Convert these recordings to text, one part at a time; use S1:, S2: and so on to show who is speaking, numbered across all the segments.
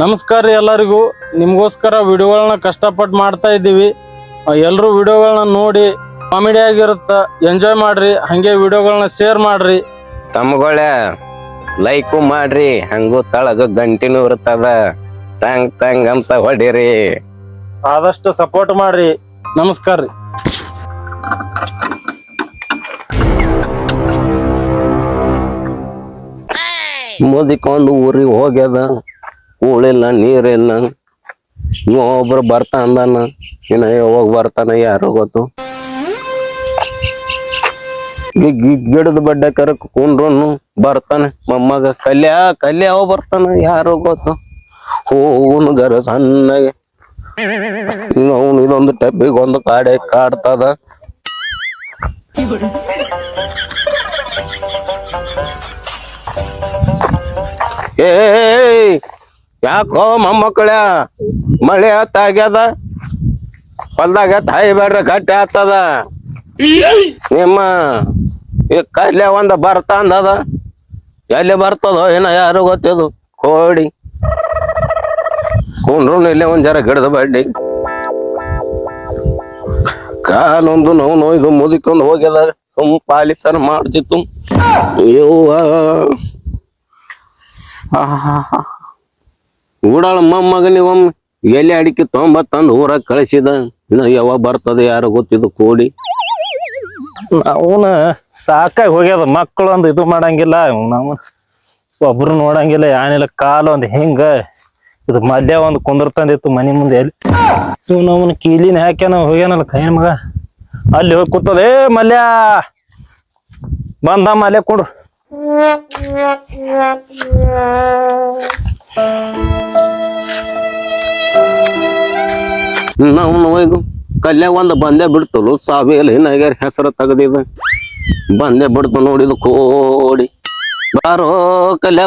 S1: ನಮಸ್ಕಾರ ರೀ ಎಲ್ಲರಿಗೂ. ನಿಮಗೋಸ್ಕರ ವಿಡಿಯೋಗಳನ್ನ ಕಷ್ಟಪಟ್ಟು ಮಾಡ್ತಾ ಇದ್ದೀವಿ. ಎಲ್ಲರೂ ವಿಡಿಯೋಗಳನ್ನ ನೋಡಿ ಕಾಮಿಡಿ ಆಗಿರುತ್ತ. ಎಂಜಾಯ್ ಮಾಡ್ರಿ. ಹಂಗೆ ವಿಡಿಯೋಗಳನ್ನ ಶೇರ್ ಮಾಡ್ರಿ.
S2: ತಮ್ಗೊಳೆ ಲೈಕು ಮಾಡ್ರಿ. ಹಂಗು ತಳಗ ಗಂಟಿನೂ ಇರ್ತದ. ಟಂಗ್ ಟಂಗ್ ಅಂತ ಹೊಡಿರಿ.
S1: ಆದಷ್ಟು ಸಪೋರ್ಟ್ ಮಾಡ್ರಿ. ನಮಸ್ಕಾರ ರೀ.
S2: ಮುದಿಕೊಂದು ಊರಿಗೆ ಹೋಗ್ಯದ. ಕೂಳಿಲ್ಲ ನೀರಿಲ್ಲ. ಇವ ಒಬ್ರು ಬರ್ತಾ ಅಂದಾನ ಇನ್ನ ಯಾವಾಗ ಬರ್ತಾನ ಯಾರು ಗೊತ್ತು. ಗಿಡದ ಬಡ್ಡೆ ಕರಕ್ ಕುಂಡ್ರುನು ಬರ್ತಾನೆ ಮೊಮ್ಮಗ. ಕಲ್ಯ ಕಲ್ಯ ಅವ ಬರ್ತಾನ ಯಾರು ಗೊತ್ತು. ಹೂವನ್ ಗರ ಸಣ್ಣಗೆ. ಅವನು ಇದೊಂದು ಟಬ್ಬಿಗೆ ಒಂದು ಕಾಡೆ ಕಾಡ್ತದ. ಏಯ್ ಯಾಕೋ ಮೊಮ್ಮಕ್ಕಳ, ಮಳೆ ಆಗ್ಯದ ಹೊಲ್ದಾಗ ತಾಯಿ ಬೇಡ್ರ ಗಟ್ಟಿ ಆಗ್ತದ. ನಿಮ್ಮ ಈ ಕಲ್ಯ ಒಂದ ಬರ್ತ ಅಂದದ ಎಲ್ಲಿ ಬರ್ತದೋ ಏನ ಯಾರು ಗೊತ್ತಿದು. ಕೋಡಿ. ಕುಂಡ್ರು ಇಲ್ಲೇ ಒಂದ್ ಜರ ಗಿಡದ ಬಡ್ಡಿ ಕಾಲೊಂದು ನೋವು ನೋಯ್ದು ಮುದಿಕೊಂಡು ಹೋಗ್ಯದ. ಸುಮ್ ಪಾಲಿಸನ್ ಮಾಡ್ತಿತ್ತು. ಯವ್ವ. ಊಡಾಳ ಮೊಮ್ಮಗನಿ ಒಮ್ಮೆ ಎಲೆ ಅಡಿಕೆ ತೊಂಬತ್ತಂದು ಊರಾಗ ಕಳಿಸಿದ. ಇನ್ನು ಯಾವಾಗ ಬರ್ತದೆ ಯಾರು ಗೊತ್ತಿದ್ದು ಕೂಡಿ.
S1: ಅವನ ಸಾಕಾಗಿ ಹೋಗ್ಯದ. ಮಕ್ಕಳು ಒಂದು ಇದು ಮಾಡಂಗಿಲ್ಲ. ಒಬ್ರು ನೋಡಂಗಿಲ್ಲ. ಏನಿಲ್ಲ ಕಾಲು ಒಂದು ಹಿಂಗ ಇದು ಮಲ್ಯ ಒಂದು ಕುಂದಿರ್ತಂದಿತ್ತು ಮನಿ ಮುಂದೆ ಎಲ್ಲಿ. ಇವ್ನು ಅವನ ಕೀಲಿನ ಹಾಕ್ಯಾನ ಹೋಗ್ಯಾನಲ್ಲ ಕೈ ಮಗ. ಅಲ್ಲಿ ಹೋಗಿ ಕೂತದೆ. ಮಲ್ಯ! ಬಂದ ಮಲ್ಯ ಕೊಡು.
S2: ನಾವು ನೋಯ್ದು ಕಲ್ಯ ಒಂದು ಬಂದೆ ಬಿಡ್ತಲು ಸಾವೇಲಿ ಹಿನ್ನಾಗ್ಯಾರ ಹೆಸರು ತೆಗದಿದ. ಬಂದೆ ಬಿಡ್ತು ನೋಡಿದು ಕೋಡಿ. ಬಾರೋ ಕಲ್ಯ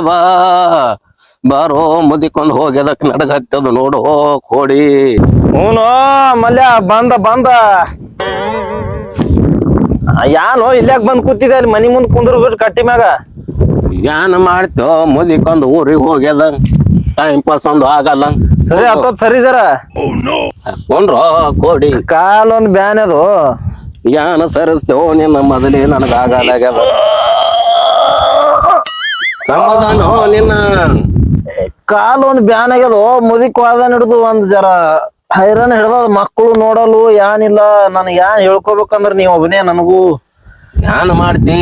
S2: ಬಾರೋ ಮುದಿಕೊಂಡು ಹೋಗ್ಯದಕ್ ನಡಗತ್ತದ ನೋಡು ಕೋಡಿ.
S1: ಹ್ಞೂ ಮಲ್ಯ, ಬಂದ ಬಂದ. ಯಾನೋ ಇಲ್ಲಾಗ ಬಂದ್ ಕೂತಿದೆ ಅಲ್ಲಿ ಮನಿ ಮುಂದ್ ಕುಂದ್ರ ಬಿಟ್ಟು ಕಟ್ಟಿ ಮ್ಯಾಗ.
S2: ಏನ್ ಮಾಡ್ತೋ ಮುದಿಕೊಂಡು ಊರಿಗೆ ಹೋಗ್ಯದ. ಟೈಮ್ ಪಾಸ್ ಒಂದು ಆಗಲ್ಲ.
S1: ಸರಿ ಆತೋದ್ ಸರಿ ಸರ
S2: ಕೊಂಡ್ರ ಕೋಡಿ.
S1: ಕಾಲ್ ಒಂದ್ ಬ್ಯಾನ್ ಅದು.
S2: ಯಾನ ಸರಿಸ್ತೇವೋ ನಿನ್ನ ಮೊದಲೇ ಆಗ್ಯದ ಸಮಾಧಾನ ನಿನ್ನ.
S1: ಕಾಲ್ ಒಂದ್ ಬ್ಯಾನ್ ಆಗ್ಯದ. ಮುದಿಕ್ ವಾದ ಹಿಡ್ದು ಒಂದ್ ಜರ ಹೈರಾಣ ಹಿಡ್ದ ಮಕ್ಕಳು ನೋಡಲು ಏನಿಲ್ಲ ನನ್ ಏನ್ ಹೇಳ್ಕೊಬೇಕಂದ್ರ ನೀವ್ ಒಬ್ಬನೇ ನನಗೂ.
S2: ಯಾನ್ ಮಾಡ್ತಿ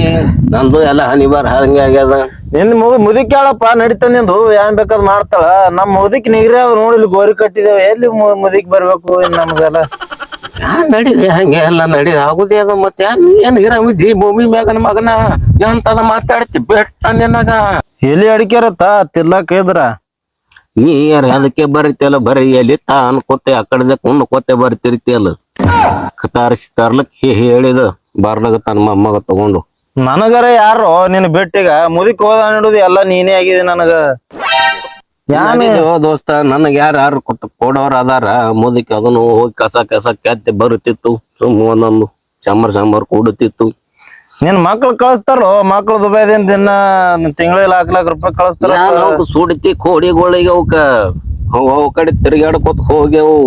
S2: ನಂದು ಎಲ್ಲ ಹನಿ ಬಾರ ಹಂಗೆ ಆಗ್ಯದ
S1: ನಿನ್ ಮುಗಿ ಮುದಿಕ್ ಹೇಳಪ್ಪ ನಡಿತ ನಿಂದು ಏನ್ ಬೇಕಾದ್ ಮಾಡ್ತಾಳ. ನಮ್ ಮುದಿಕ್ ನಿಗ್ರಿ ಅದ ನೋಡಿ ಇಲ್ಲಿ ಗೋರಿ ಕಟ್ಟಿದೇವ ಎಲ್ಲಿ ಮು- ಮುದಿಕ್ ಬರ್ಬೇಕು ಇನ್ ನಮ್ಗೆಲ್ಲ?
S2: ಯಾನ್ ನಡಿದೆ ಹಂಗೆ ಎಲ್ಲ ನಡಿದ ಆಗುದೇ ಅದು ಮತ್ತೆ. ಯಾನ್ ಏನ್ ಇರಂಗಿದ್ದಿ ಭೂಮಿ ಮ್ಯಾಗನ ಮಗನ ಎಂತದ ಮಾತಾಡ್ತಿ ಬೆಟ್ಟ ನಿನಗ?
S1: ಎಲ್ಲಿ ಅಡಿಕೆರತ್ತ ತಿರ್ಲಾಕ ಇದ್ರ
S2: ನೀ ಯಾರ ಅದಕ್ಕೆ ಬರೀತಿಯಲ್ಲ ಬರೀ ಎಲ್ಲಿ ತಾ ಅನ್ಕೋತೆ ಆ ಕಡೆ ಕುಂಡ್ ಕೊತ್ತೆ ಬರ್ತಿರ್ತಿಯಲ್ಲ. ತಾರಿಸಿ ತರ್ಲಕ್ ಹೇ- ಹೇಳಿದ. ಬರ್ಲಾಗ ತನ್ನ ಮೊಮ್ಮಗ ತಗೊಂಡು.
S1: ನನಗರ ಯಾರು ನಿನ್ ಬೆಟ್ಟಿಗ ಮುದಿಕ್ ಹೋದ ಎಲ್ಲ ನೀನೇ ಆಗಿದೆ ನನಗ. ಯಾನ್
S2: ನಡೀತು ದೋಸ್ತ ನನಗೆ ಯಾರು ಯಾರು ಕೊಡೋರ್ ಅದಾರ ಮುದಕ್ಕೆ ಅದನ್ನು ಹೋಗಿ ಕಸ ಕಸ ಕೆತ್ತಿ ಬರುತ್ತಿತ್ತು ಸುಮ್ಮ ಒಂದೊಂದು ಚಂಬರ್ ಚಂಬರ್ ಕೂಡುತ್ತಿತ್ತು.
S1: ನಿನ್ ಮಕ್ಳು ಕಳಿಸ್ತಾರೋ ಮಕ್ಳು ದುಬೈದಿಂದ ದಿನ ತಿಂಗಳ ಲಾಕ್ ಲಾಕ್ ರೂಪಾಯಿ ಕಳಿಸ್ತಾರ
S2: ಯಾನ್ ಅವಕ್ ಸುಡಿತಿ ಕೋಡಿಗಳಿಗೆ ಅವಕ್ಕ ಅವ ಅವ್ ಕಡೆ ತಿರ್ಗಾಡ್ಕೊತ ಹೋಗ್ಯಾವು.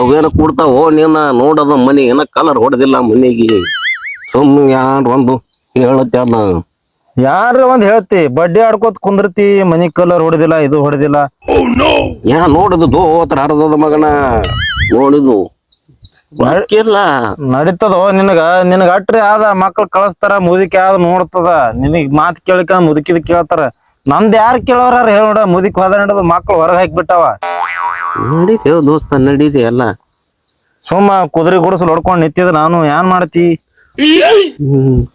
S2: ಅವೇನ ಕೊಡ್ತಾವ ನೀನ ನೋಡದ ಮನಿ ಏನ ಕಲರ್ ಹೊಡೆದಿಲ್ಲ ಮನಿಗೆ. ಸುಮ್ ಯಾರು ಒಂದು ಹೇಳತ್ತೆ ಅಲ್ಲ
S1: ಯಾರ ಒಂದ್ ಹೇಳ್ತಿ? ಬಡ್ಡಿ ಆಡ್ಕೋತ ಕುಂದಿರ್ತಿ ಮನಿ ಕಲರ್ ಹೊಡೆದಿಲ್ಲ ಇದು ಹೊಡೆದಿಲ್ಲ.
S2: ಯಾ ನೋಡುದು ದೋತ್ರ ಹರಿದದ ಮಗನ ನೋಡುದು.
S1: ನಡೀತದೋ ನಿನಗ? ನಿನಗ ಅಟ್ರಿ ಆದ ಮಕ್ಳು ಕಳಿಸ್ತಾರ ಮುದುಕಿ ಆದ ನೋಡ್ತದ. ನಿನಗ್ ಮಾತ್ ಕೇಳಿಕ ಮುದುಕಿದ ಕೇಳ್ತಾರ. ನಂದ್ ಯಾರ್ ಕೇಳೋರ ಹೇಳ ಮುದುಕಿ ಹೋದ ನಡೆದು ಮಕ್ಳು ಹೊರಗ್ ಹಾಕ್ಬಿಟ್ಟಾವ.
S2: ನಡೀತೇವ್ ದೋಸ್ತ ನಡೀತಿ ಅಲ್ಲ
S1: ಸುಮ್ಮ ಕುದುರೆ ಗುಡಿಸಲು ಹೊಡ್ಕೊಂಡ್ ನಿಂತಿದ್ ನಾನು ಏನ್ ಮಾಡ್ತಿ?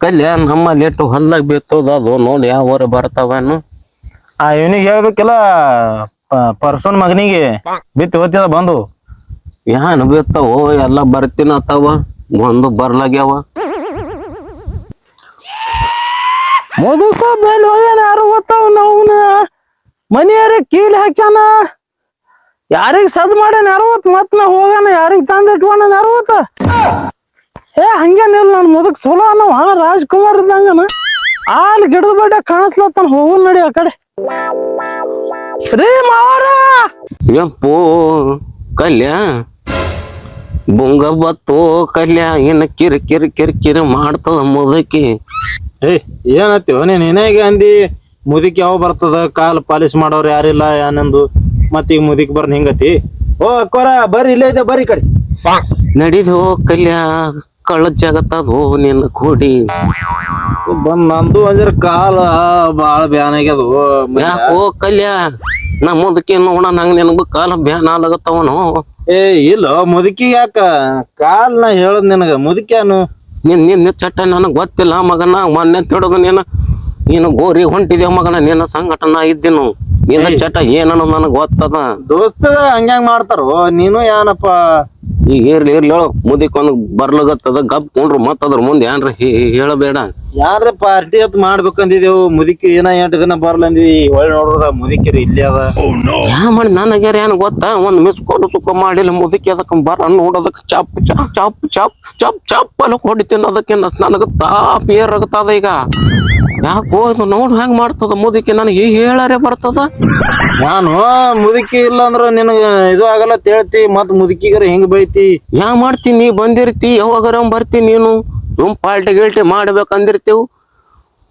S2: ಕಲ್ಯ ನಮ್ಮ ಲೇಟು ಹೊಲ್ದಾಗ ಬೇತೋದ ಅದು ನೋಡಿ ಯಾವ ಬರ್ತಾವನು
S1: ಆ ಇವನಿಗೆ ಹೇಳ್ಬೇಕಿಲ್ಲ ಪರ್ಸನ್ ಮಗನಿಗೆ ಬಿತ್ತು ಓದ್ತಿದ ಬಂದು.
S2: ಏನು ಬೇತಾವೋ ಎಲ್ಲ ಬರ್ತೀನತ್ತಾವ ಒಂದು ಬರ್ಲಾಗ್ಯಾವ.
S1: ಮುದುಕ ಬೇಲ್ ಹೋಗ್ಯಾನ ಯಾರು ಗೊತ್ತಾವ ನಾವ್ನ? ಮನೆಯಾರ ಕೀಲಿ ಹಾಕ್ಯಾನ? ಯಾರಿಗ್ ಸದ್ ಮಾಡ್ಯಾನ ಯಾರು ಮತ್ ನಾ ಹೋಗ್ಯಾನ ಯಾರಿಗ್ ತಂದಿಟ್ಕೊಂಡ ಯಾರು ಗೊತ್ತ? ಏ ಹಂಗೇನಿಲ್ಲ ನನ್ ಮುದಕ್ ಚಲೋ ಅನ್ನವ ರಾಜ್ಕುಮಾರ್ ಇದ್ದಂಗನ ಆಲ್ ಗಿಡದ ಬಡ್ಡೆ ಕಾಣಿಸ್ಲತ್ತಾನ ಹೋಗು ನಡಿ ಆ ಕಡೆ. ರೀ ಮಾವರ!
S2: ಯಪ್ಪೋ ಕಲ್ಯ. ಬುಂಗ ಬತ್ತು ಕಲ್ಯ. ಏನ ಕಿರಿ ಕಿರಿ ಕಿರಿ ಕಿರಿ ಮಾಡ್ತದ ಮುದಕಿ.
S1: ಏಯ್ ಏನತ್ತೀವ? ನೀನ್ ಏನಾಗ ಅಂದಿ? ಮುದುಕಿ ಯಾವ ಬರ್ತದ? ಕಾಲ್ ಪಾಲಿಶ್ ಮಾಡೋರು ಯಾರಿಲ್ಲ ಏನಂದು ಮತ್ ಈಗ ಮುದುಕಿ ಬರ್ನ ಹಿಂಗತಿ ಓ ಅಕ್ಕೋರ ಬರ್ರಿ ಇಲ್ಲೇ ಇದೆ ಬರ್ರಿ ಈ ಕಡೆ.
S2: ನಡಿದು ಕಲ್ಯ. ಕಳ್ಳ ಜಗತ್ತದು ನಿನ್ನ ಕೂಡಿ.
S1: ಬಂದ್ ನಂದು ಕಾಲ ಬಾಳ ಬ್ಯಾನ್ ಆಗ್ಯದು.
S2: ಯಾಕೋ ಕಲ್ಯ ನಾ ಮುದಕಿ ನೋಡ ನಂಗ ನಿನಗೂ ಕಾಲ ಬ್ಯಾನ್ ಆಗತ್ತವನು
S1: ಏ ಇಲ್ಲ ಮುದುಕಿ ಯಾಕ? ಕಾಲ್ ನಾ ಹೇಳದ್ ನಿನಗ ಮುದುಕ್ಯಾನು?
S2: ನಿನ್ ನಿನ್ನ ಚಟ್ಟ ನನಗ್ ಗೊತ್ತಿಲ್ಲ ಮಗನ ಮೊನ್ನೆ ತಿಡದು ನೀನು ನೀನು ಗೋರಿ ಹೊಂಟಿದ್ಯ ಮಗನ ನಿನ್ನ ಸಂಘಟನೆ ಇದ್ದೀನು? ನಿನ್ನ ಚಟ ಏನನ್ನ ನನಗ್ ಗೊತ್ತದ?
S1: ದೋಸ್ತ ಹಂಗ್ಯಾಂಗ್ ಮಾಡ್ತಾರೋ? ನೀನು ಏನಪ್ಪ
S2: ಈಗ ಇರ್ಲಿ ಇರ್ಲಿ ಹೇಳು. ಮುದಿಕ್ ಒಂದ್ ಬರ್ಲಗತ್ತದ ಗಪ್ ಕೊಂಡ್ರು ಮತ್ತದ್ರ ಮುಂದೆ ಏನ್ರ ಹೇ- ಹೇಳಬೇಡ.
S1: ಯಾರ ಪಾರ್ಟಿ ಅತ್ ಮಾಡ್ಬೇಕಂದಿದೇವು ಮುದಿಕಿ ಏನ ಎಂಟು ದಿನ ಬರ್ಲಂದಿ? ಒಳ್ಳೆ ನೋಡ್ರದ ಮುದಿಕಿರಿ ಇಲ್ಲಿ ಅದ.
S2: ಯಾ ಮಾಡಿ ನನಗ್ಯಾರ ಏನ್ ಗೊತ್ತಾ? ಒಂದ್ ಮಿಸ್ ಕೊಡು ಸುಖ ಮಾಡಿಲ್ಲ ಮುದುಕಿ ಅದಕ್ಕೆ ಬರ ನೋಡೋದಕ್ ಚಪ್ ಚಪ್ ಚಪ್ ಚಪ್ ಚಪ್ ಚಪ್ ಅಲ್ಲಿ ಹೊಡಿತೀನಿ ಅದಕ್ಕೆ ನನಗ ತಾಪ್ ಏರ್ ಆಗತ್ತದ ಈಗ. ಯಾಕೋ ಹೋಯ್ತು ನೋಡ್ ಹೆಂಗ್ ಮಾಡ್ತದ ಮುದುಕಿ? ನನಗೆ ಈಗ ಹೇಳಾರೆ ಬರ್ತದ?
S1: ನಾನು ಮುದುಕಿ ಇಲ್ಲ ಅಂದ್ರ ನಿನಗ ಇದು ಆಗಲ್ಲ ತೇಳ್ತಿ ಮತ್ ಮುದುಕಿಗರ ಹಿಂಗ್ ಬೈತಿ?
S2: ಯಾ ಮಾಡ್ತಿ? ನೀ ಬಂದಿರ್ತಿ ಯಾವಾಗಾರ ಬರ್ತಿ ನೀನು? ಸುಮ್ ಪಾಲ್ಟಿ ಗಿಲ್ಟಿ ಮಾಡ್ಬೇಕಂದಿರ್ತೀವ್.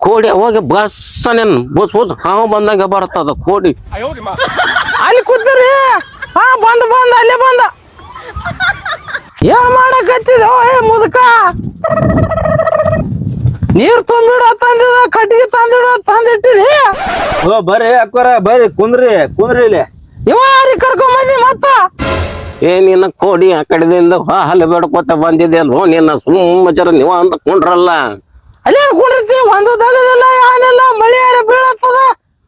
S2: ಕೋಡಿ ಅವಾಗ ಬಸ್ಸನೇನ್ ಬಸ್ ಬಸ್ ಹಾವು ಬಂದಾಗ ಬರ್ತದ ಕೋಡಿ.
S1: ಅಲ್ಲಿ ಕೂತ್ರಿ. ಹಾ ಬಂದ ಬಂದ ಅಲ್ಲೇ ಬಂದ. ಏನ್ ಮಾಡಕತ್ತಿದ ಮುದುಕ? ನೀರ್ ತುಂಬಿಡ ತಂದಿದ ಕಟ್ಟಿಗೆ ತಂದಿಡ ತಂದಿಟ್ಟಿದಿ? ಓ ಬರ್ರಿ ಅಕ್ಕೋರ ಬರ್ರಿ ಕುಂದ್ರಿ ಕುಂದ್ರಿ ಇಲ್ಲಿ. ಇವ ಯಾರಿಗೆ ಕರ್ಕೊಂಡ್ ಬಂದಿ ಮತ್ತ?
S2: ಏ ನಿನ್ನ ಕೋಡಿ ಆ ಕಡೆದಿಂದ ಹಾಲು ಬೇಡ್ಕೊತ ಬಂದಿದೆ ಅಲ್ವೋ ನಿನ್ನ ಸುಮ್ಮಚರ ನೀವ ಅಂದ್ಕೊಂಡ್ರಲ್ಲ
S1: ಅಲ್ಲೇ ಕುಂಡಿರ್ತಿ? ಒಂದು ದಗದಿಲ್ಲ ಏನಿಲ್ಲ ಮಳಿ ಯಾರ ಬೀಳತ್ತದ?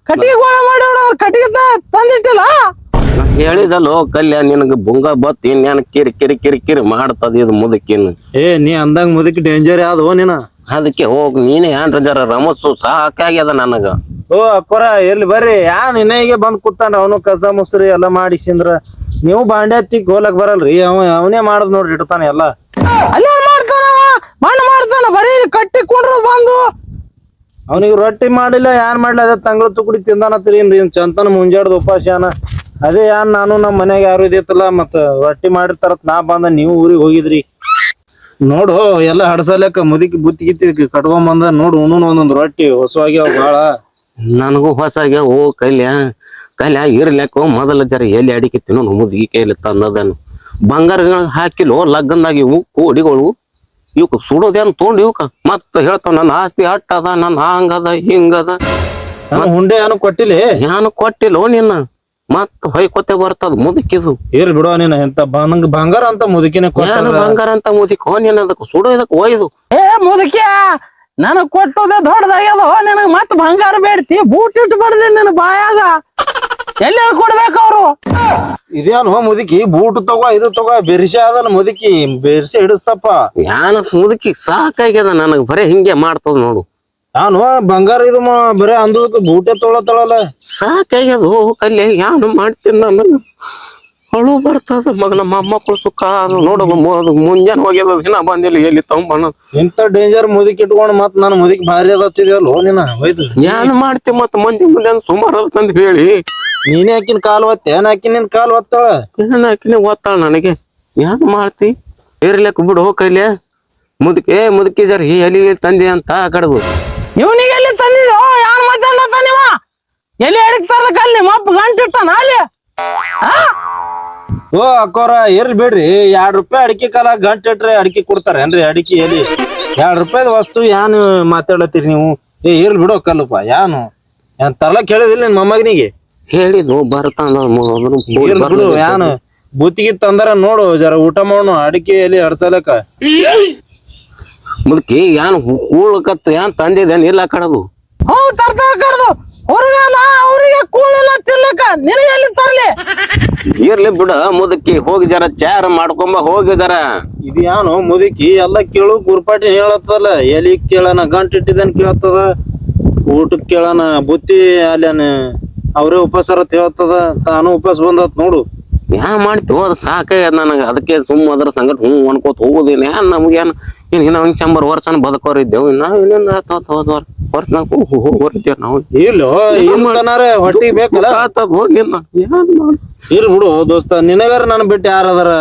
S1: ಕಟ್ಟಿಗೆ ಗೋಳ ಮಾಡಿ ಕಟ್ಟಿಗೆ ತಂದಿಟ್ಟಿಲ್ಲ?
S2: ಹೇಳಿದಲ್ಲೋ ಕಲ್ಯ ನಿನಗೆ ಬುಂಗ ಬತ್ ಇನ್ನೇನು ಕಿರಿ ಕಿರಿ ಕಿರಿ ಕಿರಿ ಮಾಡ್ತದ ಇದು ಮುದುಕಿನ.
S1: ಏ ನೀ ಅಂದಂಗ ಮುದುಕಿ ಡೇಂಜರ್ ಯಾವ್ದು ನೀನ?
S2: ಅದಕ್ಕೆ ಹೋಗ್ ನೀನೇ ಏನ್ರ ಜರ ರಮಸ್ಸು ಸಾಕಾಗ್ಯದ ನನಗ.
S1: ಓ ಅಕ್ಕೋರ ಎಲ್ಲಿ ಬರ್ರಿ. ಯಾ ನಿನ್ನೆಗೆ ಬಂದ್ ಕೂತಾನ? ಅವನು ಕಸ ಮುಸ್ರಿ ಎಲ್ಲ ಮಾಡಿಸಿಂದ್ರ ನೀವು ಬಾಂಡೆ ತಿಕ್ ಹೋಲಕ್ ಬರಲ್ರಿ. ಅವ ಅವನೇ ಮಾಡದ್ ನೋಡ್ರಿ ಇಡ್ತಾನೆ ಎಲ್ಲ. ಅಲ್ಲೇ ಮಾಡ್ತಾನ ಮಣ್ಣು ಮಾಡ್ತಾನ? ಬರೀ ಕಟ್ಟಿ ಕೊಂಡ್ರು ಬಂದು. ಅವನಿಗೆ ರೊಟ್ಟಿ ಮಾಡಿಲ್ಲ ಯಾನ್ ಮಾಡ್ಲ? ಅದೇ ತಂಗಳ ತುಕುಡಿ ತಿಂದಾನತ್ರಿ ಇಂದ ಚಂತನ ಮುಂಜಾಡ್ದ ಉಪಾಸ್ಯಾನ ಅದೇ ಯಾನ್ ನಾನು ನಮ್ಮ ಮನ್ಯಾಗ ಯಾರು ಇದೈತಲ್ಲ ಮತ್ತ ರೊಟ್ಟಿ ಮಾಡಿರ್ತಾರತ್ ನಾ ಬಂದ ನೀವು ಊರಿಗೆ ಹೋಗಿದ್ರಿ. ನೋಡು ಎಲ್ಲ ಹಡ್ಸಲಕ್ಕ ಮುದುಕಿ ಬುತ್ತಿ ಗಿತ್ತಿ ಕಟ್ಕೊಂಬಂದ ನೋಡು ಉಣ್ಣು ಒಂದೊಂದ್ ರೊಟ್ಟಿ ಹೊಸವಾಗಿ ಬಾಳ.
S2: ನನಗೂ ಹೊಸ ಓ ಕಲ್ಯ ಕಲ್ಯ ಇರ್ಲಕ್ಕ ಮೊದಲ ಜರ ಎಲ್ಲಿ ಅಡಿಕೆ ತಿನ್ನೋ ಮುದುಗಿ ಕೈಲಿ ತಂದದನು. ಬಂಗಾರಗಳ ಹಾಕಿಲ್ಲೋ ಲಗ್ನದಾಗ ಇವು ಕೋಡಿಗಳು ಇವಕ್ಕೆ ಸುಡೋದೇನು ತೊಗೊಂಡು ಇವಕ್ಕ ಮತ್ತ ಹೇಳ್ತಾವ ನನ್ನ ಆಸ್ತಿ ಅಟ್ಟದ ನನ್ನ ಹಂಗದ ಹಿಂಗದ.
S1: ಹುಂಡೆ ಏನು ಕೊಟ್ಟಿಲ್ಲ
S2: ಏನು ಕೊಟ್ಟಿಲ್ಲೋ ನಿನ್ನ? ಮತ್ತ ಹೊಯ್ಕೊತೆ ಬರ್ತದ ಮುದುಕಿದು.
S1: ಏರ್ ಬಿಡೋ ನೀನ ಎಂತ ನಂಗ ಬಂಗಾರ ಅಂತ ಮುದುಕಿನ
S2: ಬಂಗಾರ ಅಂತ ಮುದುಕಿ? ಹೋ ನೀನ್ ಅದಕ್ಕೆ ಸುಡು ಇದಕ್ಕೆ ಒಯ್ದು.
S1: ಏ ಮುದುಕಿಯ ನನಗ್ ಕೊಟ್ಟದೆ ದೊಡ್ಡದಾಗ್ಯದ? ನಿನಗ್ ಮತ್ ಬಂಗಾರ ಬೇಡ್ತಿ? ಬೂಟ್ ಇಟ್ಟು ಬರ್ದಿ ನಿನ್ ಬಾಯಾಗ. ಎಲ್ಲಿ ಕೊಡ್ಬೇಕು ಅವ್ರು? ಇದೇನು ಮುದುಕಿ? ಬೂಟ್ ತಗೋ ಇದು ತಗೋ ಬೆರ್ಸಿ ಅದನ್ನ ಮುದುಕಿ. ಬೆರ್ಸಿ ಹಿಡಿಸ್ತಪ್ಪ.
S2: ಯಾನ ಮುದುಕಿ ಸಾಕಾಗ್ಯದ ನನಗ್ ಬರೇ ಹಿಂಗೆ ಮಾಡ್ತದ ನೋಡು.
S1: ನಾನು ಬಂಗಾರ ಇದು ಮಾ- ಬರೇ ಅಂದದಕ್ಕೆ ಬೂಟೆ ತೊಳತಳಲ್ಲ.
S2: ಸಾಕಾಗ್ಯದು ಕಲ್ಲೆ ಕಲ್ಯ ಯಾನು ಮಾಡ್ತೀನಿ ನಾನು? ಅಳು ಬರ್ತದ ಮಗ ನಮ್ಮ ಮೊಮ್ಮಕ್ಕಳು ಸುಖ ಅದು ನೋಡೋದು ಮುಂಜಾನೆ ಹೋಗ್ಯದ ದಿನ ಬಂದಿಲ್ಲ ಎಲ್ಲಿ ತಗೊಂಬಣ್ಣ
S1: ಇಂತ ಡೇಂಜರ್ ಮುದಿಕ್ ಇಟ್ಕೊಂಡು ಮತ್ತೆ ನಾನು ಮುದಿಕ್ ಭಾರಿ ಅದತ್ತಿದ್ಯಲ್ಲ ನಿನ್ನ ಹೋಯ್ತು.
S2: ಯಾನ್ ಮಾಡ್ತಿ ಮತ್ತೆ ಮಂದಿ ಮುಂದೆ ಸುಮಾರು ಅದಂತ ಹೇಳಿ?
S1: ನೀನೇ ಹಾಕಿನ ಕಾಲ್ ಒತ್ತೆ ಏನ್ ಹಾಕಿನ ನಿನ್ ಕಾಲ್ ಒತ್ತಾಳ?
S2: ಏನ್ ಹಾಕಿನ ಒತ್ತಾಳ ನನಗೆ? ಯಾನ್ ಮಾಡ್ತಿ? ಇರ್ಲಿಕ್ ಬಿಡು ಕೈಲೆ ಮುದುಕಿ ಏ ಮುದುಕಿ ಜರ ಈ ಎಲ್ಲಿ ತಂದೆ ಅಂತ ಕಡದು.
S1: ನೀವ? ಎಲ್ಲಿ ತರ್ಲಕ್ಕ ಅಲ್ಲಿ ಓ ಅಕ್ಕೋರ ಇರ್ಲಿ ಬಿಡ್ರಿ. ಎರಡ್ ರೂಪಾಯಿ ಅಡಿಕೆ ಕಾಲ ಗಂಟೆ ಇಟ್ರೆ ಅಡಿಕೆ ಕೊಡ್ತಾರೇನ್ರಿ ಅಡಿಕೆ ಎಲ್ಲಿ ಎರಡ್ ರೂಪಾಯಿದ ವಸ್ತು ಏನ್ ಮಾತಾಡತ್ತೀರಿ ನೀವು? ಏ ಇರ್ಲಿ ಬಿಡೋ ಕಲ್ಲಪ್ಪ ಯಾನು? ಏನ್ ತರ್ಲಕ್ ಹೇಳಿದಿಲ್ಲ ನಿನ್ ಮೊಮ್ಮಗನಿಗೆ?
S2: ಹೇಳಿದ್ವು ಬರ್ತಾನ
S1: ಇರ್ಲಿ ಬಿಡು ಯಾನು? ಬುತ್ತಿಗೆ ತಂದರ ನೋಡು ಜರ ಊಟ ಮಾಡೋಣ ಅಡಿಕೆ ಎಲ್ಲಿ ಹಡ್ಸಲಕ್ಕ
S2: ಮುದುಕಿ ಏನ್ ಕೂಳಕತ್ತ ಏನ್ ತಂದಿದ್ದೇನ್ ಇಲ್ಲ ಕಡದು
S1: ಹೌ ತರ್ತಾ ಕಡ್ದು ಹೊರಗಲ್ಲ ಅವರಿಗೆ ಕೂಳಿಲ್ಲ ತಿನ್ನಕ ನಿನಗೆ ಎಲ್ಲಿ ತರ್ಲಿ?
S2: ಇರ್ಲಿ ಬಿಡ ಮುದುಕಿ ಹೋಗಿ ಜರ ಚಾರ ಮಾಡ್ಕೊಂಬ ಹೋಗಿ ಜರ.
S1: ಇದು ಯಾನು ಮುದುಕಿ ಎಲ್ಲ ಕೇಳು ಗುರ್ಪಾಟಿ ಹೇಳತ್ತಲ್ಲ ಎಲಿ ಕೇಳನ ಗಂಟು ಇಟ್ಟಿದನ್ ಕೇಳತ್ತದ? ಊಟಕ್ಕೆ ಕೇಳನ ಬುತ್ತಿ ಅಲ್ಲೇನ ಅವರೇ ಉಪವಾಸ ತೇಳತ್ತದ ಹೇಳ್ತದ ತಾನು ಉಪವಾಸ ಬಂದತ್ ನೋಡು.
S2: ಯಾ ಮಾಡ್ತಿ ಹೋದ್ ಸಾಕಾಗ್ಯದ ನನಗೆ ಅದಕ್ಕೆ ಸುಮ್ಮ ಅದ್ರ ಸಂಗಟ ಹ್ಞೂ ಅನ್ಕೋತ ಹೋಗುದೇನ ನಮ್ಗೆ ಏನ್ ಇನ್ನ ಒಂದ್ ಚಂಬರ್ ವರ್ಷನ ಬದುಕೋರ್ ಇನ್ನ ನಾವ್ ಇನ್ನೊಂದ್ ಹತ್ತು ಹೋದ್ವರ್ ಬರ್ತಾಗ ಹೋಗ್ಬರ್ತೀವಿ ನಾವು?
S1: ಇಲ್ಲ ಇಲ್ಲನಾರ ಹೊಟ್ಟಿಗೆ ಬೇಕಲ್ಲ?
S2: ಆತದ ಹೋಗಿ ನಿನ್ನ ಏನ್ ಮಾಡು
S1: ಇರ್ ಬಿಡು ದೋಸ್ತ ನಿನಗಾರ ನನ್ ಬಿಟ್ಟು ಯಾರ ಅದಾರ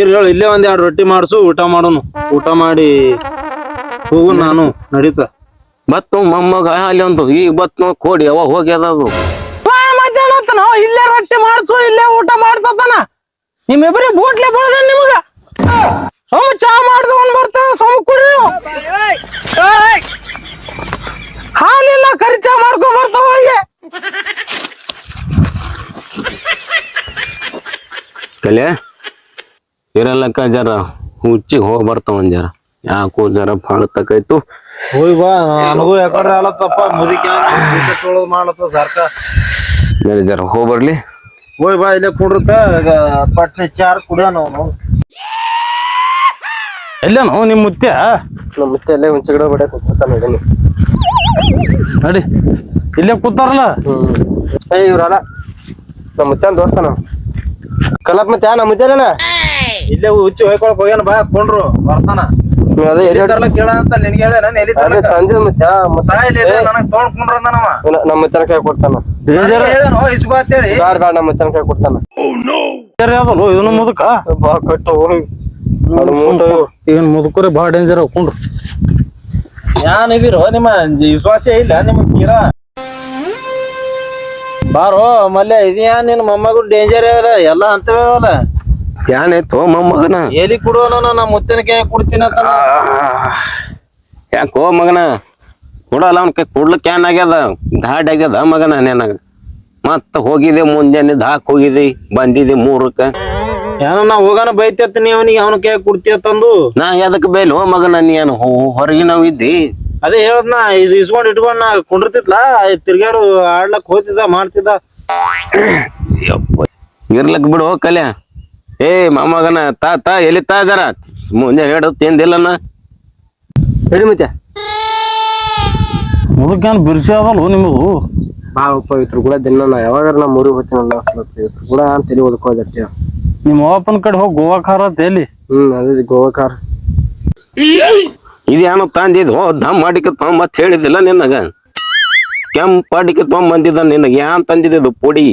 S1: ಇರ್ ಹೇಳು ಇಲ್ಲೇ ಒಂದ್ ಎರಡು ರೊಟ್ಟಿ ಮಾಡ್ಸು ಊಟ ಮಾಡೋನು. ಊಟ ಮಾಡಿ ಹೋಗು ನಾನು ನಡೀತ.
S2: ಮತ್ತ ಮೊಮ್ಮಗ ಅಲ್ಲಿ ಒಂದು ಈಗ ಬತ್ ನೋಡ್ ಕೋಡಿ ಅವ ಹೋಗ್ಯದ ಅದು.
S1: ಇಲ್ಲೇ ರೊಟ್ಟಿ ಮಾಡ್ಸು ಇಲ್ಲೇ ಊಟ ಮಾಡ್ತಾನ ನಿಮ್ಮಿಬ್ರಿ ಬೂಟ್ಲೆ ಬೀಳದ ನಿಮಗ? ಸೋಮ ಚಾ ಮಾಡ್ದು ಒಂದ್ ಬರ್ತಾವ ಸೋಮ ಕುಡಿ ಹಾಲಿಲ್ಲ ಖರ್ಚಾ ಮಾಡ್ಕೊಂಡ್ ಬರ್ತಾವ
S2: ಕಲೆ ಇರಲ್ಲಕ್ಕ ಜರ ಹುಚ್ಚಿಗೆ ಹೋಗಿ ಬರ್ತಾವ ಜರ. ಯಾಕೋ ಜರ ಭಾಳ ತಕೈತು
S1: ಹೋಯ್ ಬಾ ನನಗೂ ಯಾಕಂದ್ರೆ ಆಲತ್ತಪ್ಪ ಮುದಿಕ ಮಾಡ್ಲತ್ತ ಸರ್ಕಾರ
S2: ಬೇರೆ ಜರ ಹೋಗಿ ಬರ್ಲಿ.
S1: ಹೋಯ್ ಬಾ ಇಲ್ಲೇ ಕುಡ್ರತ ಪಟ್ನೆ ಚಾರ್ ಕುಡಿಯ ಅವನು. ಎಲ್ಲೇನು ನಿಮ್ಮ ಮುತ್ಯ
S3: ನಮ್ಮ ಮುತ್ತೆ ಅಲ್ಲೇ ಹುಂಚಗಡೆ ಬಡ ಹೋಗ್ತಾನೆ
S1: ನಡಿ. ಇಲ್ಲೇ ಕೂತಾರಲ್ಲ?
S3: ಹ್ಮ್. ಏ ಇವ್ರಲ್ಲ. ನಮ್ಮ ಮುತ್ತಾನ ದೋಸ್ತ ನಾವು ಕಲಪ್ ಮತ್ತೆ ನಮ್ಮ ಮುತ್ತೇನ
S1: ಇಲ್ಲೇ ಹುಚ್ಚಿ ಹೊಯ್ಕೊಳಕ್ ಹೋಗ್ಯಾನ ಬಾ ಕೊಂಡ್ರು ಬರ್ತಾನ.
S3: ಅದೇ ಎಲ್ಲಿ
S1: ಕೇಳ ಅಂತ ನಿನ್ಗೆ ಹೇಳ ನಾನು ಎಲ್ಲಿ
S3: ಅದೇ ತಂದೆ ಮತ್ತೆ
S1: ನನಗ್ ತೊಗೊಂಡ್ಕೊಂಡ್ರ ಅಂದನವ
S3: ನಮ್ಮ ಮುತ್ತನ ಕೈ ಕೊಡ್ತಾನ.
S1: ಇಸ್ಕೋ ಅಂತೇಳಿ
S3: ಬ್ಯಾಡ ಬ್ಯಾಡ ನಮ್ಮ ಮುತ್ತನ ಕೈ ಕೊಡ್ತಾನ.
S1: ಡೇಂಜರ್ ಅದಲ್ಲ ಇದನ್ನು ಮುದುಕ?
S3: ಬಾ ಕಟ್ಟು. ಮೂಟು
S1: ಮುದುಕರೆ ಭಾಳ ಡೇಂಜರ್ ಹಾಕೊಂಡ್ರು ಯಾನ್ ಇದೀರೋ ನಿಮ್ಮ ವಿಶ್ವಾಸ ಇಲ್ಲ ನಿಮ್ಮ ತೀರ? ಬಾರೋ ಮಲ್ಲೆ ಇದ್ಯಾ ನಿನ್ ಮೊಮ್ಮಗಳು ಡೇಂಜರ್ ಎಲ್ಲ ಅಂತವೇವಲ್ಲ?
S2: ಏನಾಯ್ತು ಮೊಮ್ಮಗನ?
S1: ಎಲ್ಲಿ ಕೊಡುವನ ನಾ ಮುತ್ತಿನ ಕೈ ಕೊಡ್ತೀನಿ ಅಂತ
S2: ಯಾಕೋ ಮಗನ? ಕೊಡಲ್ಲ ಅವ್ನ ಕೈ ಕೊಡ್ಲಿಕ್ಕೆ ಏನ್ ಆಗ್ಯದ ದಾಡ್ ಆಗ್ಯದ ಮಗನ ನಿನಗ? ಮತ್ತ ಹೋಗಿದೆ ಮುಂಜಾನೆ ದಾಕ್ ಹೋಗಿದೆ ಬಂದಿದೆ ಮೂರಕ್ಕ.
S1: ಏನೋ ನಾ ಹೋಗಾನ ಬೈತತ್ತೀನಿ ಅವನಿಗೆ ಅವನ ಕೇಳಿ ಕೊಡ್ತೀಯ ತಂದು?
S2: ನಾ ಎದಕ್ ಬೇಲು ಮಗನ ನೀ ಏನು ಹೊರಗಿನ ಇದ್ದಿ
S1: ಅದೇ ಹೇಳದ್ನ ಇಸ್ ಇಸ್ಕೊಂಡ್ ಇಟ್ಕೊಂಡ್ ನಾ ಕುಂಡಿರ್ತಿತ್ಲಾ ತಿರ್ಗಾಡು ಆಡ್ಲಕ್ ಹೋಗ್ತಿದ್ದ ಮಾಡ್ತಿದ್ದ.
S2: ಇರ್ಲಕ್ ಬಿಡು ಕಲ್ಯ. ಏ ಮಾಮಗನ ತಾ ತಾ ಎಲ್ಲಿ ತಾ ಜರ ಮುಂಜಾನೆ ಹೇಳು ತಿಂದಿಲ್ಲನ
S3: ಹೇಳಿ ಮತ್ತೆ
S1: ಮುದುಕೇನು ಬಿರ್ಸಿ ಅವಲ್ವ ನಿಮ್ಮದು
S3: ಬಾ ಪವಿತ್ರ ಇತ್ರ ಕೂಡ ದಿನ ನಾ ಯಾವಾಗಾರ ನಾ ಊರಿಗೆ ಹೋಗ್ತೀನಲ್ಲ ಪವಿತ್ರ ಕೂಡ ಅಂತ ತಲೆ ಓದ್ಕೋದಟ್ಟಿ
S1: ನಿಮ್ಮ ಅಪ್ಪನ ಕಡೆ ಹೋಗಿ ಗೋವಾ ಖಾರ ಅಂತ ಎಲ್ಲಿ
S3: ಹ್ಮ್ ಅದೇ ಗೋವಾ ಖಾರ
S2: ಇದೇನೋ ತಂದಿದ್ ಹೋ ದಮ್ ಅಡಿಕೆ ಅಂತ ಹೇಳಿದಿಲ್ಲ ನಿನಗ? ಕೆಂಪ ಅಡಿಕೆ ಬಂದಿದ್ದ ನಿನಗ ಯಾನ್ ತಂದಿದ್ದು ಪುಡಿ?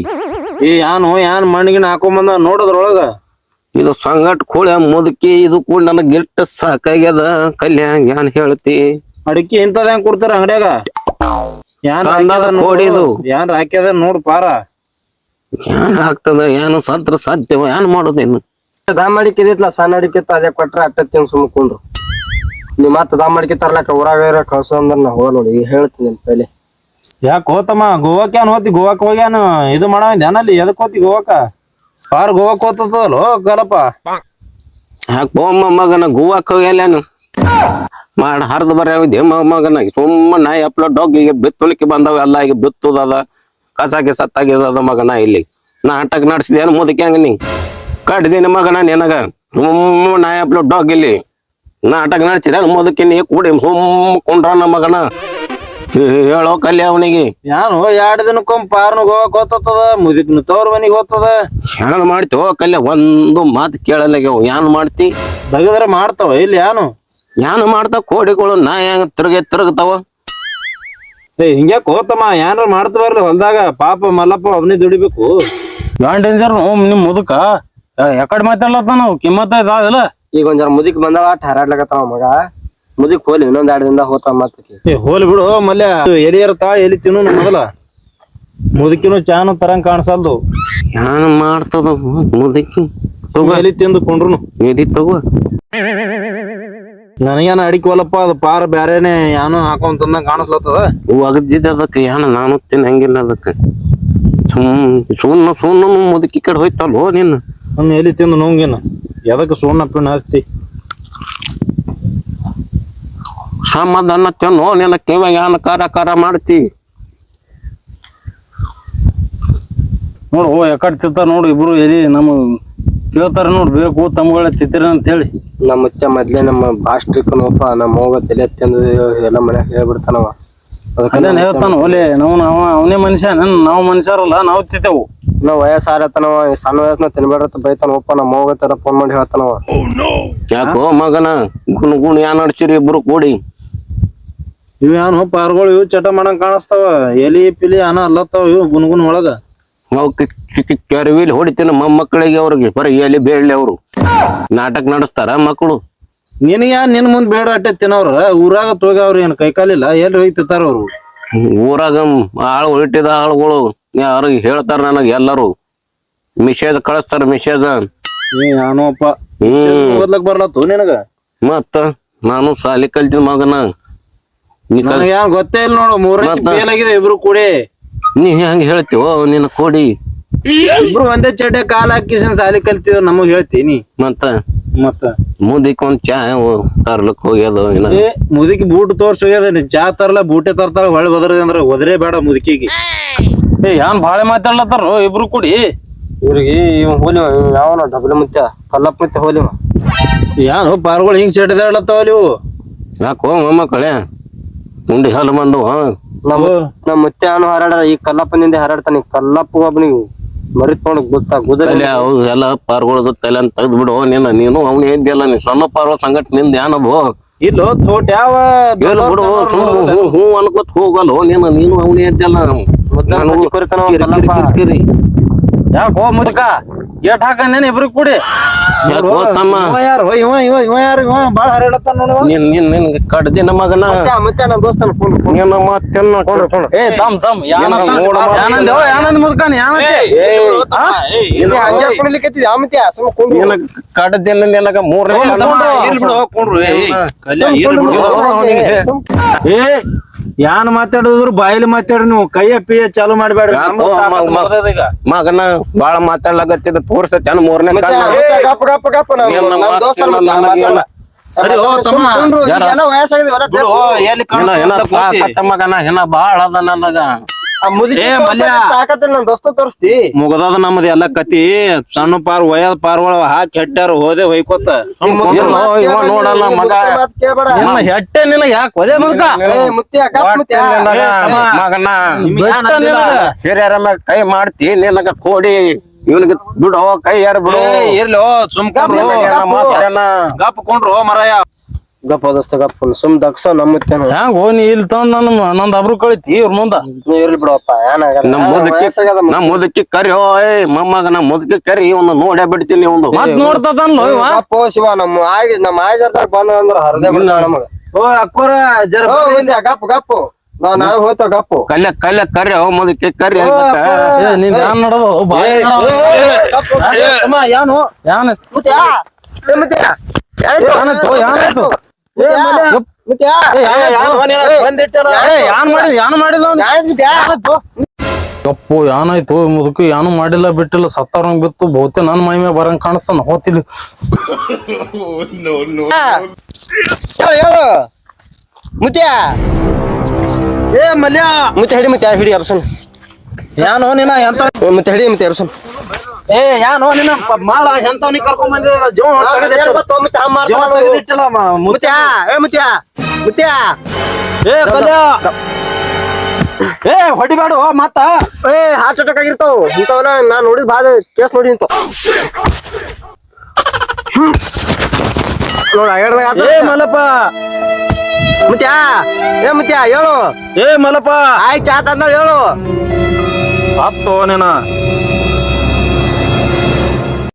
S1: ಈ ಹೋ ಯಾನ್ ಮಣ್ಣಿಗಿನ ಹಾಕೊಂಬಂದ ನೋಡೋದ್ರೊಳಗ?
S2: ಇದು ಸಂಗಟ್ ಕೋಳಿ ಮುದುಕಿ ಇದು ಕೂಡ ನನಗೆ ಗಿಟ್ಟ ಸಾಕಾಗ್ಯದ ಕಲ್ಯಾಣ ಯಾನ್ ಹೇಳ್ತಿ?
S1: ಅಡಿಕೆ ಇಂಥದ್ ಹೆಂಗ್ ಕೊಡ್ತಾರ ಅಂಗಡಿಯಾಗ? ಯಾನ್
S2: ತಂದದ
S1: ಹಾಕ್ಯದ ನೋಡು.
S2: ಕೋಡಿದು.
S1: ಯಾನ್ ಹಾಕ್ಯದ ನೋಡ್ ಪಾರ.
S2: ಯಾನ್ ಆಗ್ತದ ಏನು ಸತ್ರ ಸಾಧ್ಯವ ಏನ್ ಮಾಡೋದೇನು
S3: ದಾಮ್ ಅಡಿಕೆ ಇದಿತ್ಲ ಸಣ್ಣ ಅಡಿಕೆ ಅದೇ ಕೊಟ್ರೆ ಅಟ್ಟ ತಿಂಗ್ ಸುಮ್ಕೊಂಡ್ರು. ನೀ ಮತ್ತ ದಾಮ್ ಅಡಿಕೆ ತರ್ಲಕ್ಕ ಊರಾಗ ಕಳ್ಸೋ ಅಂದ್ರ ನಾ ಹೋಗ ನೋಡಿ ಈಗ ಹೇಳ್ತೀನಿ ನಿನ್ ಪೈಲೆ.
S1: ಯಾಕೆ ಹೋತಮ್ಮ ಗೋವಾಕ್ ಏನ್ ಹೋತಿ ಗೋವಾಕ್ ಹೋಗ್ಯಾನ ಇದು ಮಾಡೋ ಅಲ್ಲಿ ಎದಕ್ ಹೋತಿ ಗೋವಾಕ? ಪಾರ್ ಗೋವಾಕ್ ಹೋತದಲ್ಲೋ ಗಲಪ
S2: ಯಾಕೆ ಬೋಮ್ಮ ಮಗನ ಗೋವಾಕ್ ಹೋಗ್ಯಾಲೇನು ಮಾಡ ಹರಿದು ಬರ್ಯಾವಿದ್ದೆ ಮಗನ? ಸುಮ್ಮ ನಾಯಿ ಅಪ್ಲೋಡ್ ಈಗ ಬಿತ್ತುಲಿಕ್ಕೆ ಬಂದವ ಎಲ್ಲ ಈಗ ಬಿತ್ತುದದ. ಕಸ ಸತ್ತಾಗಿರೋದ ಮಗನ ಇಲ್ಲಿ. ನಾಟಕ ನಡೆಸಿದೇನು ಮುದಕ್ಕೆ ಹಂಗ ನೀ? ಕಡ್ದಿನ ಮಗನ ನಿನಗ. ಹುಮ್ಮ ನಾಯಪ್ಲು ಡಾಗ್ ಇಲ್ಲಿ. ನಾಟಕ ನಡೆಸಿದ ಮುದಕ್ಕೆ ನೀ? ಕೂಡಿ ಹುಮ್ಮ ಕುಂಡ್ರನ ಮಗನ. ಹೇಳೋ ಕಲ್ಯ ಅವನಿಗೆ.
S1: ಯಾನು ಎರಡು ದಿನಕ್ಕೊಮ್ಮೆ ಪಾರ್ನ ಹೋಗಕ್ ಹೋತದ ಮುದಿಕ್ನ ತವ್ರ ಮನಿಗ್ ಹೋತದ
S2: ಮಾಡ್ತಿ ಹೋ ಕಲ್ಯ? ಒಂದು ಮಾತು ಕೇಳಲ್ಲ ಏನ್ ಮಾಡ್ತಿ?
S1: ದಗದ್ರ ಮಾಡ್ತಾವ ಇಲ್ಲಿ ಯಾನು?
S2: ಯಾನ್ ಮಾಡ್ತಾವ ಕೋಡಿಗಳು ನಾ ಹೆಂಗ ತಿರುಗಿ ತಿರುಗ್ತಾವ.
S1: ಏ ಹಿಂಗ್ಯಾಕ್ ಕೋತಮ್ಮ ಏನಾರ ಮಾಡ್ತ ಬರ್ಲಿ ಹೊಲ್ದಾಗ? ಪಾಪ ಮಲ್ಲಪ್ಪ ಅವನೇ ದುಡಿಬೇಕು. ಯಾನ್ ಡೇಂಜರ್ ನಿಮ್ ಮುದಕ. ಯಾಕಡೆ ಮಾತಾಡ್ಲತ್ತಾನ ಕಿಮ್ಮತ್ತ ಇದಾವಲ್ಲ
S3: ಈಗ ಒಂದ್ ಜನ ಮುದಿಕ್ ಬಂದವ ಹರಾಡ್ಲಕತ್ತಾವ ಮಗ. ಮುದಿಕ್ ಹೋಲಿ ಇನ್ನೊಂದ್ ಎರಡ್ ದಿನದಾಗ ಹೋತಾವ ಮತ್ತಕಿ
S1: ಏ ಹೋಲಿ ಬಿಡು ಮಲ್ಯ. ಎಲಿ ತಾ ಎಲಿ ತಿನ್ನು ಮೊದಲ. ಮುದುಕಿನ ಚಾನ ತರಂಗ್ ಕಾಣಿಸಲ್ದು.
S2: ಏನ ಮಾಡ್ತದ ಮುದಕಿ? ತಗೋ
S1: ಎಲಿ ತಿಂದು ಕೊಂಡ್ರು
S2: ಎಲಿ ತಗೋ.
S1: ನನಗೇನ ಅಡಿಕೆ ಹೊಲಪ್ಪ ಅದು ಪಾರ ಬ್ಯಾರೇನೆ ಏನೋ ಹಾಕೊಂತಂದ ಕಾಣಿಸ್ಲತ್ತದ?
S2: ಹೂ ಅಗದಿದ್ದ ಅದಕ್ಕೆ ಏನ ನಾನು ತಿನ್ನಂಗಿಲ್ಲ ಅದಕ್ಕೆ. ಸುಮ್ ಸುಣ್ಣ ಸುಣ್ಣ ಮುದುಕಿ ಕಡೆ ಹೋಯ್ತಲ್ವೋ ನಿನ್ನ
S1: ನಮ್ಮ ಎಲ್ಲಿ ತಿಂದು ನೋಂಗಿನ? ಎದಕ್ಕೆ ಸುಣ್ಣ ಪಿಣ್ಣ ಹಸ್ತಿ
S2: ಸಮಾಧಾನ ತಿನ್ನೋ ನಿನ್ನ ಕೇವ ಯಾನ ಕಾರ ಕಾರ ಮಾಡ್ತಿ?
S1: ನೋಡು ಓ ಯಾಕಡೆ ತಿಂತ ನೋಡು ಇಬ್ರು ಎಲ್ಲಿ ನಮ್ಮ ಕೇಳ್ತಾರ ನೋಡ್ಬೇಕು ತಮ್ಗಳ ತಿತ್ತಿರ ಅಂತ ಹೇಳಿ.
S3: ನಮ್ಮ ಮುಚ್ಚ ಮೊದ್ಲೇ ನಮ್ಮ ಬಾಸ್ಟ್ರಿಕನಪ್ಪ ನಮ್ಮ ಹೋಗ ತಲೆ ತಿಂದು ಎಲ್ಲ ಮನ್ಯಾಗ ಹೇಳ್ಬಿಡ್ತಾನವ.
S1: ಅದೇನ್ ಹೇಳ್ತಾನ ಒಲೆ ನಾವು ನಾವ ಅವನೇ ಮನುಷ್ಯ ನನ್ ನಾವು ಮನುಷ್ಯರಲ್ಲ ನಾವು ತಿಂತೇವು
S3: ನಾವ್ ವಯಸ್ಸಾರತನವ ಸಣ್ಣ ವಯಸ್ಸನ ತಿನ್ಬೇಡ್ರತ್ತ ಬೈತಾನಪ್ಪ ನಮ್ಮ ಹೋಗ ತರ ಫೋನ್ ಮಾಡಿ ಹೇಳ್ತಾನವ.
S2: ಯಾಕೋ ಮಗನ ಗುಣ ಗುಣ ಏನ್ ನಡ್ಸಿರಿ ಇಬ್ರು ಕೂಡಿ?
S1: ಇವ್ ಏನು ಪಾರ್ಗಳು ಇವು ಚಟ ಮಾಡಂಗ್ ಕಾಣಿಸ್ತಾವ. ಎಲಿ ಪಿಲಿ ಅನ ಅಲ್ಲತ್ತಾವ ಇವು ಗುನ್ಗುನ್ ಒಳಗ.
S2: ನಾವು ಕೆರವಿಲಿ ಹೊಡಿತೀನಿ ಮೊಮ್ಮಕ್ಕಳಿಗೆ ಅವ್ರಿಗೆ. ಬರೀ ಎಲ್ಲಿ ಬೇಡಲಿ ಅವರು. ನಾಟಕ ನಡೆಸ್ತಾರ ಮಕ್ಕಳು.
S1: ನಿನಗೆ ನಿನ್ ಮುಂದ್ ಬೇಡ ಅಟ್ಟೆ ತಿನ್ನವ್ರ ಊರಾಗ ತೋಗ್ಯಾವ್ರ ಏನ್ ಕೈಕಾಲಿಲ್ಲ ಎಲ್ಲಿ ಹೋಯ್ತಿರ್ತಾರ ಅವ್ರು?
S2: ಊರಾಗ ಆಳು ಹೊರಟಿದ ಆಳುಗಳು ಯಾರು ಹೇಳ್ತಾರ ನನಗೆ ಎಲ್ಲರೂ. ಮಿಷೇದ ಕಳಿಸ್ತಾರ ಮಿಷೇದ ಏನೋಪ್ಪ
S1: ಓದ್ಲಕ್ ಬರ್ಲತ್ತು ನಿನಗ?
S2: ಮತ್ತ ನಾನು ಸಾಲಿ ಕಲ್ತಿನ ಮಗನ. ಕಲ್-
S1: ಗೊತ್ತೇ ಇಲ್ಲ ನೋಡು ಮೂರನೇ ಇಬ್ರು ಕೂಡಿ.
S2: ನೀ ಹೆಂಗ್ ಹೇಳ್ತೀವೋ ನಿನ್ನ ಕೋಡಿ.
S1: ಇಬ್ರು ಒಂದೇ ಚಡ್ಡೆ ಕಾಲ್ ಹಾಕಿಸಿನ ಸಾಲಿ ಕಲ್ತಿವ್ ನಮಗ್ ಹೇಳ್ತೀನಿ.
S2: ಮತ್ತ?
S1: ಮತ್ತ?
S2: ಮುದಿಕ್ ಒಂದ್ ಚಾ ತರ್ಲಕ್ ಹೋಗ್ಯದ ಇನ್ನ
S1: ಏ ಮುದುಕಿ ಬೂಟ್ ತೋರ್ಸ್ ಹೋಗ್ಯದ ನೀ ಚಾ ತರ್ಲ ಬೂಟೆ ತರ್ತಾರ ಹೊಳೆ ಬದ್ರ ಅಂದ್ರ ಒದ್ರೆ ಬೇಡ ಮುದುಕಿಗೆ. ಏ ಯಾನ್ ಬಾಳೆ ಮಾತಾಡ್ಲತ್ತಾರ? ಇಬ್ರು ಕೂಡಿ.
S3: ಇವ್ರಿಗೆ ಇವ್ ಹೋಲಿ ಯಾವನ ಡಬಲ್ ಮುತ್ಯ ಕಲ್ಲಪ್ಪ ಮುತ್ಯ ಹೋಲಿವ.
S1: ಯಾನು ಪಾರ್ಗಳು ಹಿಂಗ್ ಚಡ್ದಾಡ್ಲತ್ತಾವ ಇವು?
S2: ಯಾಕೋ ಮೊಮ್ಮಕ್ಕಳೇ ಉಂಡಿ ಹಾಲು ಬಂದು
S3: ನಮ್ಮ ನಮ್ಮ ಮುತ್ಯ ಅವನು ಹಾರಾಡ ಈ ಕಲ್ಲಪ್ಪನಿಂದ ಹಾರಾಡ್ತಾನೆ ಕಲ್ಲಪ್ಪ ಒಬ್ಬನಿಗೆ ಮರಿತ್ಕೊಂಡು ಗೊತ್ತಾ ಗುದರಿ
S2: ತಲೆ ಅವು ಎಲ್ಲ ಪಾರ್ಗೊಳದ ತಲೆ ಅಂತ ತೆಗ್ದು ಬಿಡು ನಿನ್ನ ನೀನು ಅವ್ನು ಏನ್ದಿಲ್ಲ ನೀ ಸಣ್ಣ ಪಾರ್ಗಳ ಸಂಗಟ್ನಿಂದ ಏನದು
S1: ಇಲ್ಲೋ ಚೋಟ್ ಯಾವ
S2: ಹೇಳು ಬಿಡು ಸುಮ್ಮ ಹ್ಞೂ ಹ್ಞೂ ಅನ್ಕೋತ ಹೋಗಲ್ಲ ನೀನು ನೀನು ಅವನೇ ಎದ್ದಲ್ಲ
S3: ನಾನು
S1: ಯಾಕೋ ಮುದುಕ? ಏಟ್ ಹಾಕಂದೇನೆ ಇಬ್ರು ಕೂಡಿ?
S2: ತಮ್ಮ?
S1: ಯಾರು? ಇವ ಇವ ಇವ ಯಾರು? ಇವ? ಬಾಳ ಹರಡತ್ತಾನ ನೋಡುವ
S2: ನಿನ್ ನಿನ್ ನಿನ್ ಕಡ್ದಿನ ಮಗನ.
S3: ಮುತ್ಯ ನನ್ನ ದೋಸ್ತನ
S2: ನಿನ್ನ ಮಾತೆನ್ನ
S1: ಏ ತಮ್ ತಮ್ ಯಾನಂದ
S2: ನೋಡ.
S1: ಯಾನಂದ ಯಾನಂದ ಮುದುಕನ್ ಯಾನಂದ?
S3: ಇಲ್ಲಿ ಹಂಗೆ ಸುಮ್ಮ ಕೊಂಡು
S2: ನಿನ್ನ ಕಡ್ದಿನ ನಿನಗ ಮೂರನೇ
S1: ಏ ಯಾನ್ ಮಾತಾಡಿದ್ರು ಬಾಯಲ್ಲಿ ಮಾತಾಡ್ರಿ ನೀವು ಕೈಯ ಪಿಯ ಚಾಲು ಮಾಡ್ಬೇಡ್ರಿ
S2: ಯಾಕೋ
S1: ತಾಕತ್
S2: ಮ- ಮ-
S1: ಈಗ.
S2: ಮಗನ ಬಾಳ ಮಾತಾಡ್ಲಾಗತ್ತಿದ ತೋರ್ಸತ್ತ ಮೂರನೇ ಕಾಲ
S3: ಗಪ್ಪ ಗಪ್ಪ ಗಪ್ಪ ನಮ್ಮ
S2: ಏನ್ ನಮ್ಮ
S3: ನಮ್ಮ ದೋಸ್ತನ
S2: ಮಾತಿಲ್ಲ,
S3: ಮುತ್ಯ
S2: ನನಗೆ
S3: ಮಾತಾಡ.
S1: ಸರಿ, ಓ ತಮ್ಮ.
S3: ಸುಮ್ಮ ಕುಂಡ್ರು,
S2: ಯಾರ?
S3: ಈಗೆಲ್ಲ ವಯಸ್ಸಾಗಿದೆ ಹೊಲ
S1: ಬಿಡು,
S3: ಬೇಕು.
S1: ಎಲ್ಲಿ
S2: ಏನ ಏನ
S1: ಕಾಣ್ತಾ ಕೂತಿ?
S2: ಮಗನ ಏನ ಬಾಳ ಅದ ನನಗ
S3: ಆ ಮುದುಕಿ
S1: ಏ, ಮಲ್ಯ.
S3: ತಾಕತ್ತಿಲ್ಲ ನನ್ನ ದೋಸ್ತ ತೋರಿಸ್ತಿ?
S1: ಮುಗದದ ನಮ್ಮದು ಎಲ್ಲ ಕತಿ. ಸಣ್ಣ ಪಾರ್ ಒಯ್ಯದ ಪಾರ್ಗಳ ಹಾಕಿ ಹೆಟ್ಟಾರ ಹೋದೆ ಹೊಯ್ಕೋತ.
S2: ನೋಡಲ್ಲ ಮಗ.
S3: ಮಾತ್ ಕೇಳ್ಬೇಡ.
S1: ನಿನ್ನ ಹೆಟ್ಟೆ ನಿನ್ನ ಯಾಕೆ ಹೋದೆ
S2: ಹಿರಿಯರ ಮ್ಯಾಗ ಕೈ ಮಾಡ್ತಿ ನಿನಗ ಕೋಡಿ. ಇವನಿಗೆ ಬಿಡೋ ಕೈ ಯಾರು ಬಿಡೋ.
S1: ಇರ್ಲೋ ಸುಮ್ಕೊಂಡ್ರು.
S2: ಗಪ್ಕೊಂಡ್ರು ಮರಯ್ಯ?
S1: ಗಪ್
S3: ಗಪ್ಪ ದೋಸ್ತ ಗಪ್ಪ ಸುಮ್ ದಕ್ಸ ನಮ್ಮ
S1: ಹ್ಯಾಂಗ ಹೋ ನೀ ಇಲ್ಲಿ ತಂದ್ ನನ್ನ ನಂದ್ ಅಬ್ರು ಕಳಿತಿ ಇವ್ರ ಮುಂದ
S3: ನೀ ಇರ್ಲಿ ಬಿಡಪ್ಪ ಏನಾಗಲ್ಲ ನಮ್ಮ ಮುದಕ್ಕೆ
S2: ನಮ್ಮ ಮುದಕ್ಕೆ ಕರಿ ಓಯ್ ಮೊಮ್ಮಗ ನಮ್ಮ ಮುದಕ್ಕೆ ಕರಿ ಒಂದು ನೋಡೇ ಬಿಡ್ತೀನಿ ಒಂದು
S1: ಮತ್ ನೋಡ್ತದನ್ಲೋ ಇವ
S3: ಶಿವ ನಮ್ಮ ಆಗಿ ನಮ್ಮ ಆಯ್ ಜರ್ದಾಗ ಬಂದ ಅಂದ್ರ ಹರದೇ ಬಿಡ ನಮಗ
S1: ಓ ಅಕ್ಕೋರ ಜರ
S3: ಓ ಮುತ್ಯ ಗಪ್ಪ ಗಪ್ಪು ನಾವ್ ಹೋಯ್ತ ಗಪ್ಪು
S2: ಕಲ್ಯ ಕಲ್ಯ ಕರಿ ಅವ್ ಮುದುಕಿ ಕರಿ ಅದಕ್ಕ.
S1: ಏ ನಿಂದ ಏನು ಏನು ಬಾಯಿ
S3: ಯಾನು
S1: ಯಪ್ಪು ಯಾನಾಯ್ತು? ಮುದುಕು ಯಾನು ಮಾಡಿಲ್ಲ ಬಿಟ್ಟಿಲ್ಲ ಸತ್ತಾರಂಗ್ ಬಿತ್ತು. ಬಹುತೇ ನನ್ನ ಮೈ ಮೇಲೆ ಬರಂಗ್ ಕಾಣಿಸ್ತಾನ ಹೋತಿಲಿ.
S3: ಮುತ್ಯಾ
S1: ಏ ಮಲ್ಯ.
S3: ಮುತ್ಯ ಹಿಡಿ ಮುತ್ಯ ಹಿಡಿ ಅರ್ಸನ್.
S1: ಯಾನೋ ನಿನ್ನ ಎಂತ?
S3: ಮತ್ತೆ ಹಿಡಿ ಮತ್ತೆ ಅರ್ಸನ್.
S1: ಏ ಯಾನೋ ನಿನ್ನ ಮಾಳ ಎಂತವ್ನಿ ಕರ್ಕೊಂಡ್ ಬಂದಿರ ಜೀವ ತೆಗೆದಿಟ್ಟು- ಜೀವ ತೆಗೆದಿಟ್ಟಿಲ್ಲ ಮುತ್ಯ.
S3: ಏ ಮುತ್ಯಾ. ಮುತ್ಯಾ.
S1: ಏ ಕಲ್ಯ. ಏ ಹೊಡಿಬೇಡ ಮತ್ತ
S3: ಏ ಹಾರ್ಟ್ ಅಟ್ಯಾಕ್ ಆಗಿರ್ತಾವ. ಇಂಥವನ್ನ ನಾನ್ ನೋಡಿದ್ ಬಾದ ಕೇಸ್ ನೋಡಿ ಇಂತ ನೋಡ
S1: ಏ ಮಲಪ್ಪ
S3: ಮುತ್ಯಾ ಏ ಮುತ್ಯಾ ಹೇಳು.
S1: ಏ ಮಲಪ್ಪ
S3: ಆಯ್ತು ಚಾ ತಂದ ಹೇಳು.
S1: ಅಪ್ಪ ನೀನ